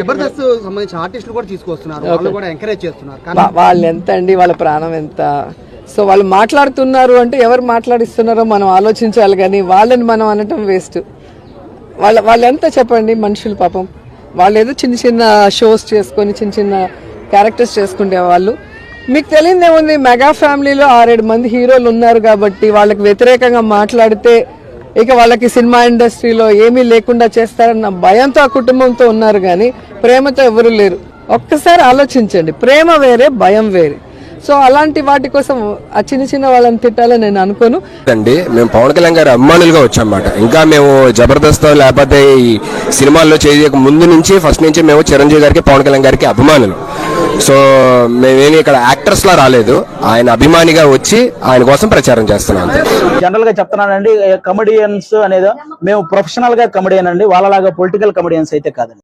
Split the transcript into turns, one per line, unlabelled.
జబర్దస్త్ సంబంధించిన ఆర్టిస్టులు కూడా తీసుకొస్తున్నారు. వాళ్ళు కూడా ఎంకరేజ్ చేస్తున్నారు.
వాళ్ళు ఎంత అండి? వాళ్ళ ప్రాణం ఎంత? సో వాళ్ళు మాట్లాడుతున్నారు అంటే ఎవరు మాట్లాడిస్తున్నారో మనం ఆలోచించాలి కానీ వాళ్ళని మనం అనటం వేస్ట్ వాళ్ళ వాళ్ళు ఎంత చెప్పండి? మనుషులు పాపం. వాళ్ళు ఏదో చిన్న చిన్న షోస్ చేసుకొని చిన్న చిన్న క్యారెక్టర్స్ చేసుకునే వాళ్ళు. మీకు తెలియదు ఏముంది మెగా ఫ్యామిలీలో ఆరేడు మంది హీరోలు ఉన్నారు కాబట్టి వాళ్ళకి వ్యతిరేకంగా మాట్లాడితే ఇక వాళ్ళకి సినిమా ఇండస్ట్రీలో ఏమీ లేకుండా చేస్తారన్న భయంతో ఆ కుటుంబంతో ఉన్నారు కానీ ప్రేమతో ఎవరు లేరు. ఒక్కసారి ఆలోచించండి ప్రేమ వేరే భయం వేరే. సో అలాంటి వాటి కోసం ఆ చిన్న చిన్న వాళ్ళని తిట్టాలని నేను అనుకోను.
అండి మేము పవన్ కళ్యాణ్ గారి అభిమానులుగా వచ్చామన్నమాట. ఇంకా మేము జబర్దస్త్ లేకపోతే ఈ సినిమాల్లో చేయక ముందు నుంచి ఫస్ట్ నుంచి మేము చిరంజీవి గారికి పవన్ కళ్యాణ్ గారికి అభిమానులు. సో మేమేమి ఇక్కడ యాక్టర్స్ లా రాలేదు. ఆయన అభిమానిగా వచ్చి ఆయన కోసం ప్రచారం చేస్తున్నాం
జనరల్గా చెప్తున్నానండి కమెడియన్స్ అనేది మేము ప్రొఫెషనల్గా కమెడియన్ అండి వాళ్ళలాగా పొలిటికల్ కమెడియన్స్ అయితే కాదండి.